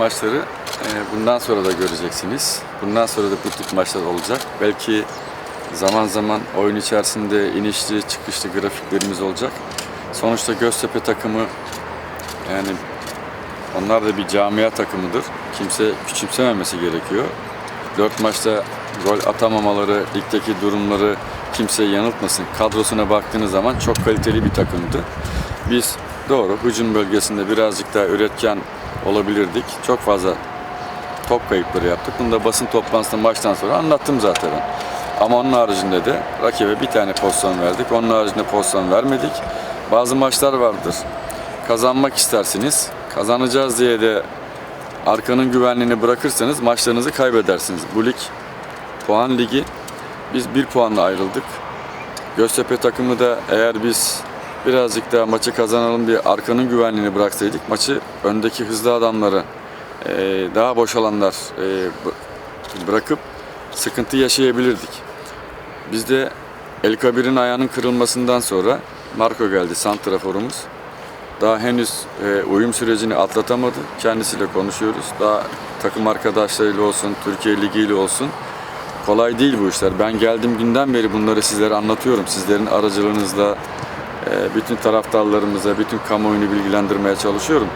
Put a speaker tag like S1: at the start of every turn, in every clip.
S1: maçları e, bundan sonra da göreceksiniz. Bundan sonra da bu tip maçlar olacak. Belki zaman zaman oyun içerisinde inişli çıkışlı grafiklerimiz olacak. Sonuçta Göztepe takımı yani onlar da bir camia takımıdır. Kimse küçümsememesi gerekiyor. Dört maçta gol atamamaları, ligdeki durumları kimseyi yanıltmasın. Kadrosuna baktığınız zaman çok kaliteli bir takımdı. Biz doğru hücum bölgesinde birazcık daha üretken olabilirdik. Çok fazla top kayıpları yaptık. Bunu da basın toplantısında maçtan sonra anlattım zaten. Ama onun haricinde de rakibe bir tane pozisyon verdik. Onun haricinde pozisyon vermedik. Bazı maçlar vardır. Kazanmak istersiniz. Kazanacağız diye de arkanın güvenliğini bırakırsanız maçlarınızı kaybedersiniz. Bu lig puan ligi. Biz bir puanla ayrıldık. Göztepe takımı da eğer biz birazcık daha maçı kazanalım diye arkanın güvenliğini bıraksaydık maçı öndeki hızlı adamları eee, daha boş alanlar b- bırakıp sıkıntı yaşayabilirdik. Biz de El Kabir'in ayağının kırılmasından sonra Marco geldi santraforumuz. Daha henüz e, uyum sürecini atlatamadı. Kendisiyle konuşuyoruz. Daha takım arkadaşlarıyla olsun, Türkiye Ligi ile olsun. Kolay değil bu işler. Ben geldiğim günden beri bunları sizlere anlatıyorum. Sizlerin aracılığınızla e, bütün taraftarlarımıza, bütün kamuoyunu bilgilendirmeye çalışıyorum.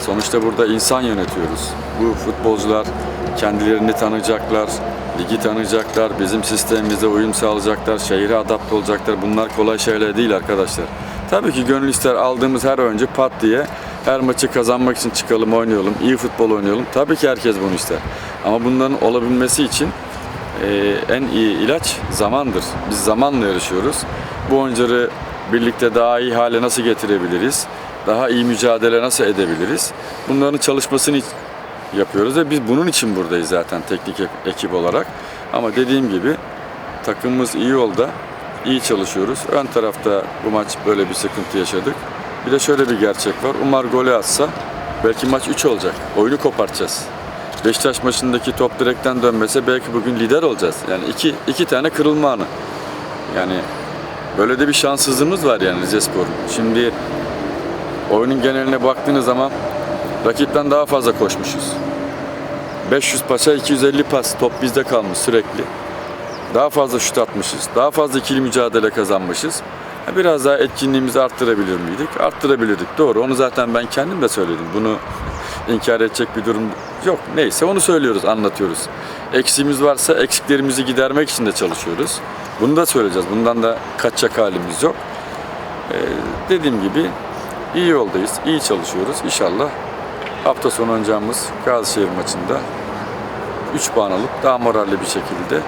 S1: Sonuçta burada insan yönetiyoruz. Bu futbolcular kendilerini tanıyacaklar, ligi tanıyacaklar, bizim sistemimize uyum sağlayacaklar, şehire adapte olacaklar. Bunlar kolay şeyler değil arkadaşlar. Tabii ki gönül ister aldığımız her oyuncu pat diye her maçı kazanmak için çıkalım oynayalım, iyi futbol oynayalım. Tabii ki herkes bunu ister. Ama bunların olabilmesi için ee, en iyi ilaç zamandır. Biz zamanla yarışıyoruz. Bu oyuncuları birlikte daha iyi hale nasıl getirebiliriz? Daha iyi mücadele nasıl edebiliriz? Bunların çalışmasını yapıyoruz ve biz bunun için buradayız zaten teknik ek- ekip olarak. Ama dediğim gibi takımımız iyi yolda, iyi çalışıyoruz. Ön tarafta bu maç böyle bir sıkıntı yaşadık. Bir de şöyle bir gerçek var. Umar golü atsa belki maç 3 olacak. Oyunu kopartacağız. Beşiktaş maçındaki top direkten dönmese belki bugün lider olacağız. Yani iki, iki tane kırılma anı. Yani böyle de bir şanssızlığımız var yani Rizespor'un. Şimdi oyunun geneline baktığınız zaman rakipten daha fazla koşmuşuz. 500 paça 250 pas top bizde kalmış sürekli. Daha fazla şut atmışız. Daha fazla ikili mücadele kazanmışız. Biraz daha etkinliğimizi arttırabilir miydik? Arttırabilirdik. Doğru. Onu zaten ben kendim de söyledim. Bunu inkar edecek bir durum yok. Neyse onu söylüyoruz, anlatıyoruz. Eksiğimiz varsa eksiklerimizi gidermek için de çalışıyoruz. Bunu da söyleyeceğiz. Bundan da kaçacak halimiz yok. Ee, dediğim gibi iyi yoldayız, iyi çalışıyoruz. İnşallah hafta sonu oynayacağımız Gazişehir maçında 3 puan alıp daha moralli bir şekilde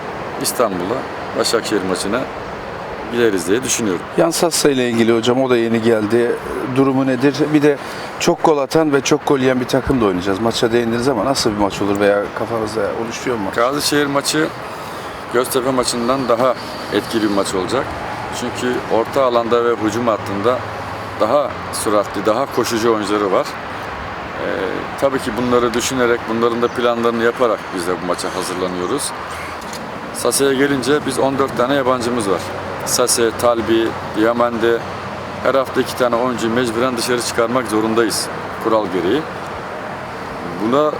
S1: İstanbul'a Başakşehir maçına gideriz diye düşünüyorum.
S2: Yansassa ile ilgili hocam o da yeni geldi. Durumu nedir? Bir de çok gol atan ve çok gol yiyen bir takımla oynayacağız. Maça değindiniz ama nasıl bir maç olur veya kafanızda oluşuyor mu?
S1: Gazişehir maçı Göztepe maçından daha etkili bir maç olacak. Çünkü orta alanda ve hücum hattında daha süratli, daha koşucu oyuncuları var. Ee, tabii ki bunları düşünerek, bunların da planlarını yaparak biz de bu maça hazırlanıyoruz. Sase'ye gelince biz 14 tane yabancımız var. Sase, Talbi, Diamande her hafta iki tane oyuncuyu mecburen dışarı çıkarmak zorundayız kural gereği. Buna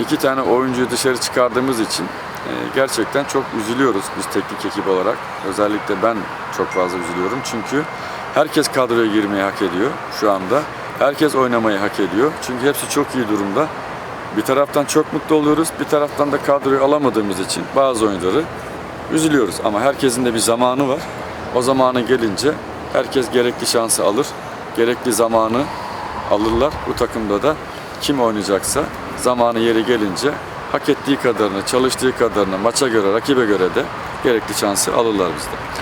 S1: iki tane oyuncuyu dışarı çıkardığımız için e, gerçekten çok üzülüyoruz biz teknik ekip olarak. Özellikle ben çok fazla üzülüyorum çünkü herkes kadroya girmeyi hak ediyor şu anda. Herkes oynamayı hak ediyor. Çünkü hepsi çok iyi durumda. Bir taraftan çok mutlu oluyoruz, bir taraftan da kadroyu alamadığımız için bazı oyuncuları üzülüyoruz. Ama herkesin de bir zamanı var. O zamanı gelince herkes gerekli şansı alır, gerekli zamanı alırlar. Bu takımda da kim oynayacaksa zamanı yeri gelince hak ettiği kadarını, çalıştığı kadarını maça göre, rakibe göre de gerekli şansı alırlar bizde.